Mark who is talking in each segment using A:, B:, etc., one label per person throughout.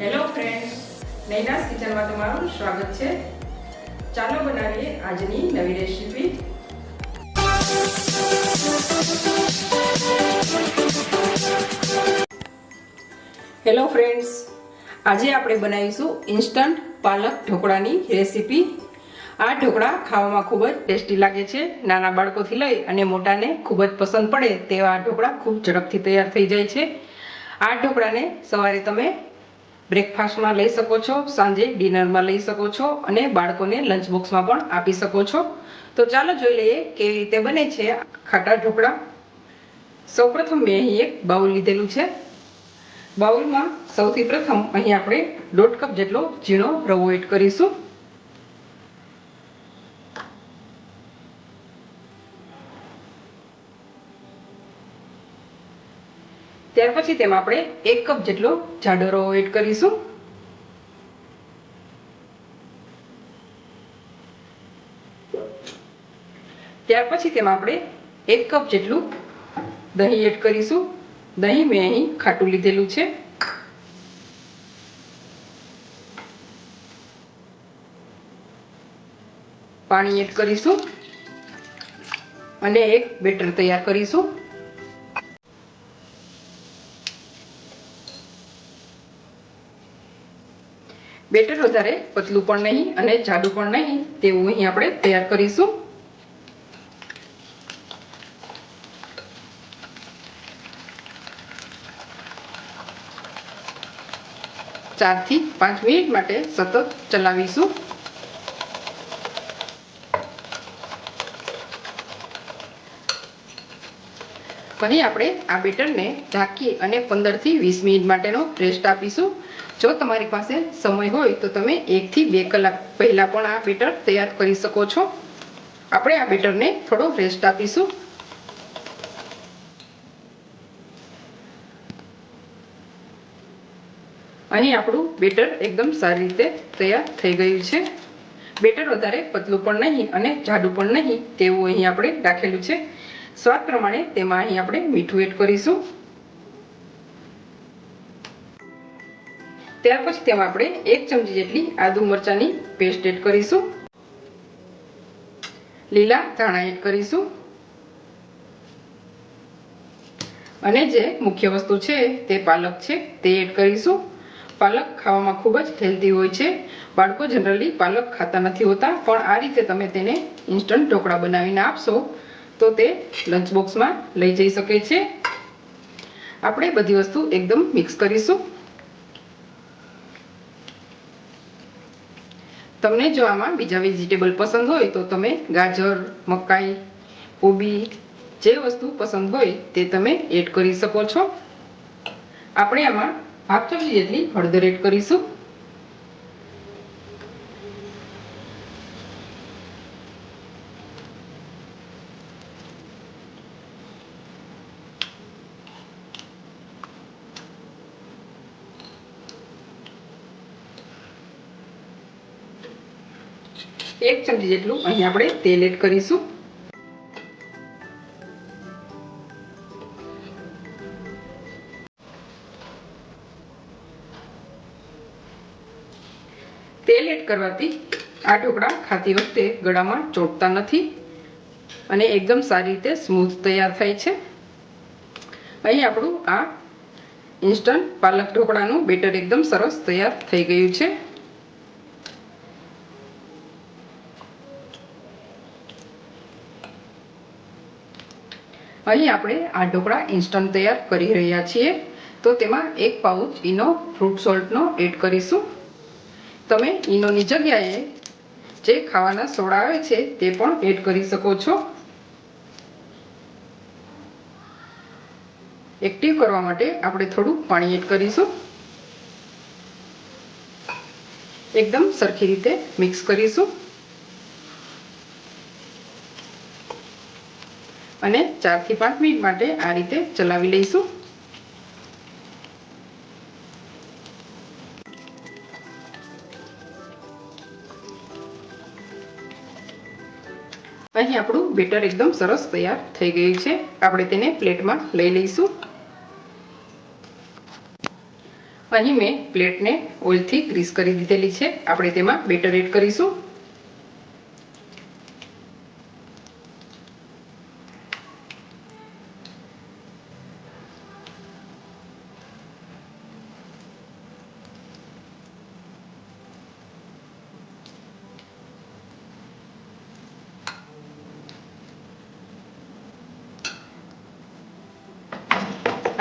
A: Hello friends નૈનાસ કિચનમાં તમારું સ્વાગત છે. ચાલો બનાવીએ આજની નવી રેસીપી હેલો ફ્રેન્ડ્સ આજે આપણે બનાવીશું ઇન્સ્ટન્ટ પાલક ઢોકળાની રેસીપી આ ઢોકળા ખાવામાં ખૂબ જ ટેસ્ટી લાગે છે. નાના બાળકોથી લઈ અને મોટાને ખૂબ જ પસંદ પડે તેવા ઢોકળા ખૂબ ઝડપથી તૈયાર થઈ જાય છે. આ ઢોકળાને સવારે તમે બ્રેકફાસ્ટમાં લઈ શકો છો, સાંજે ડિનરમાં લઈ શકો છો અને બાળકોને લંચ બોક્સમાં પણ આપી શકો છો. તો ચાલો જોઈ લઈએ કેવી રીતે બને છે ખાટા ઢોકળા. સૌપ્રથમ મેં અહીં એક બાઉલ લીધેલું છે. બાઉલમાં સૌથી પ્રથમ અહીં આપણે દોઢ કપ જેટલો ઝીણો રવો એડ કરીશું. ત્યાર પછી તેમાં આપણે એક કપ જેટલો જાડો એડ કરીશું. ત્યાર પછી તેમાં આપણે એક કપ જેટલું દહીં એડ કરીશું. દહીં મેં અહીં ખાટું લીધેલું છે. પાણી એડ કરીશું. અને એક બેટર તૈયાર કરીશું. બેટર વધારે, પતલું પણ નહીં અને જાડું પણ નહીં. તેવું અહીં આપણે તૈયાર કરીશું. ચારથી પાંચ મિનિટ માટે સતત ચલાવીશું. પછી આપણે આ બેટરને ઢાંકી અને પંદરથી વીસ મિનિટ માટેનો રેસ્ટ આપીશું. જો તમારી પાસે સમય હોય તો તમે એકથી બે કલાક પહેલાં પણ આ બેટર તૈયાર કરી શકો છો. આપણે આ બેટરને થોડો રેસ્ટ આપીશું. અહીં આપણું બેટર એકદમ સારી રીતે તૈયાર થઈ ગયું છે. બેટર વધારે પતલું પણ નહીં અને જાડું પણ નહીં તેવું અહીં આપણે રાખેલું છે. સ્વાદ પ્રમાણે તેમાં અહીં આપણે મીઠું એડ કરીશું. ત્યાર પછી તેમાં આપણે એક ચમચી જેટલી આદુ મરચાંની પેસ્ટ એડ કરીશું. લીલા ધાણા એડ કરીશું. અને જે મુખ્ય વસ્તુ છે તે પાલક છે તે એડ કરીશું. પાલક ખાવામાં ખૂબ જ હેલ્ધી હોય છે. બાળકો જનરલી પાલક ખાતા નથી હોતા, પણ આ રીતે તમે તેને ઇન્સ્ટન્ટ ઢોકળા બનાવીને આપશો, તો તે લંચ બોક્સમાં લઈ જઈ શકે છે. આપણે બધી વસ્તુ એકદમ મિક્સ કરીશું. તમને જો આમાં બીજા વેજીટેબલ પસંદ હોય તો તમે ગાજર, મકાઈ, કોબી જે વસ્તુ પસંદ હોય તે તમે એડ કરી શકો છો. આપણે આમાં ભાગ ચમચી જેટલી હળદર એડ કરીશું. એક ચમચી જેટલું અહીં આપણે તેલ એડ કરીશું. તેલ એડ કરવાથી આ ઢોકળા ખાતી વખતે ગળામાં ચોંટતા નથી અને એકદમ સારી રીતે સ્મૂથ તૈયાર થાય છે. અહીં આપણું આ ઇન્સ્ટન્ટ પાલક ઢોકળાનું બેટર એકદમ સરસ તૈયાર થઈ ગયું છે. અહીં આપણે આ ઢોકળા ઇન્સ્ટન્ટ તૈયાર કરી રહ્યા છીએ. તો તેમાં એક પાઉચ ઈનો ફ્રૂટ સોલ્ટનો એડ કરીશું. તમે ઈનોની જગ્યાએ જે ખાવાના સોડા આવે છે તે પણ એડ કરી શકો છો. એક્ટિવ કરવા માટે આપણે થોડું પાણી એડ કરીશું. એકદમ સરખી રીતે મિક્સ કરીશું. અને ચારથી પાંચ મિનિટ માટે આ રીતે ચલાવી લઈશું. અહીં આપણું બેટર એકદમ સરસ તૈયાર થઈ ગયું છે. આપણે તેને પ્લેટમાં લઈ લઈશું. અહીં મેં પ્લેટને ઓઇલથી ગ્રીસ કરી દીધેલી છે. આપણે તેમાં બેટર એડ કરીશું.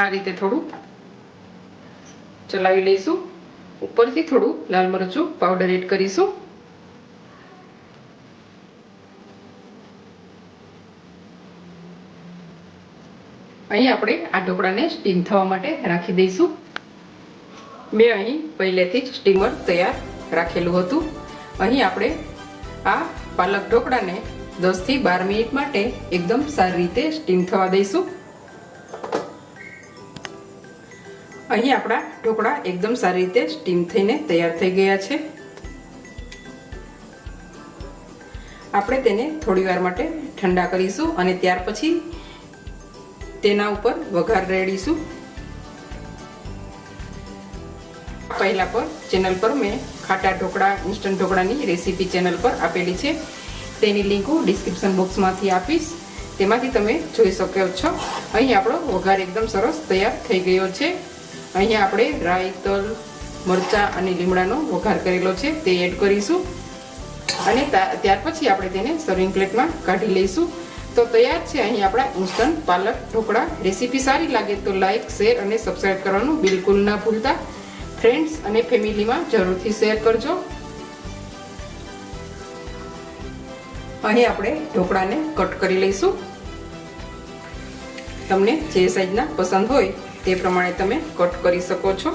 A: આ રીતે થોડું ચલાવી લઈશું. ઉપરથી થોડું લાલ મરચું પાવડર એડ કરીશું. અહીં આપણે આ ઢોકળાને સ્ટીમ થવા માટે રાખી દઈશું. મેં અહીં પહેલેથી જ સ્ટીમર તૈયાર રાખેલું હતું. અહીં આપણે આ પાલક ઢોકળાને દસથી બાર મિનિટ માટે એકદમ સારી રીતે સ્ટીમ થવા દઈશું. અહીં આપણા ઢોકળા એકદમ સારી રીતે સ્ટીમ થઈને તૈયાર થઈ ગયા છે. આપણે તેને થોડી વાર માટે ઠંડા કરીશું અને ત્યાર પછી તેના ઉપર વઘાર રેડીશું. પહેલા પર ચેનલ પર મેં ખાટા ઢોકળા ઇન્સ્ટન્ટ ઢોકળાની રેસીપી ચેનલ પર આપેલી છે. તેની લિંક હું ડિસ્ક્રિપ્શન બોક્સમાંથી આપીશ. તેમાંથી તમે જોઈ શકો છો. અહીં આપણો વઘાર એકદમ સરસ તૈયાર થઈ ગયો છે. અહીંયા આપણે રાઈ, તલ, મરચાં અને લીમડાનો વઘાર કરેલો છે, તે એડ કરીશું. અને ત્યાર પછી આપણે તેને સર્વિંગ પ્લેટમાં કાઢી લઈશું. તો તૈયાર છે અહીં આપણા ઇન્સ્ટન્ટ પાલક ઢોકળા રેસીપી. સારી લાગે તો લાઇક શેર અને સબસ્ક્રાઈબ કરવાનું બિલકુલ ના ભૂલતા. ફ્રેન્ડ્સ અને ફેમિલીમાં જરૂરથી શેર કરજો. અહીં આપણે ઢોકળાને કટ કરી લઈશું. તમને જે સાઈઝના પસંદ હોય તે પ્રમાણે તમે કટ કરી શકો છો.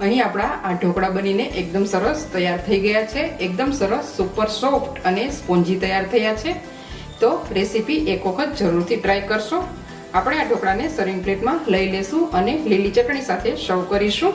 A: અહીં આપણા આ ઢોકળા બનીને એકદમ સરસ તૈયાર થઈ ગયા છે. એકદમ સરસ સુપર સોફ્ટ અને સ્પોન્જી તૈયાર થયા છે. તો રેસીપી એક વખત જરૂરથી ટ્રાય કરશો. આપણે આ ઢોકળાને સર્વિંગ પ્લેટમાં લઈ લેશું અને લીલી ચટણી સાથે સર્વ કરીશું.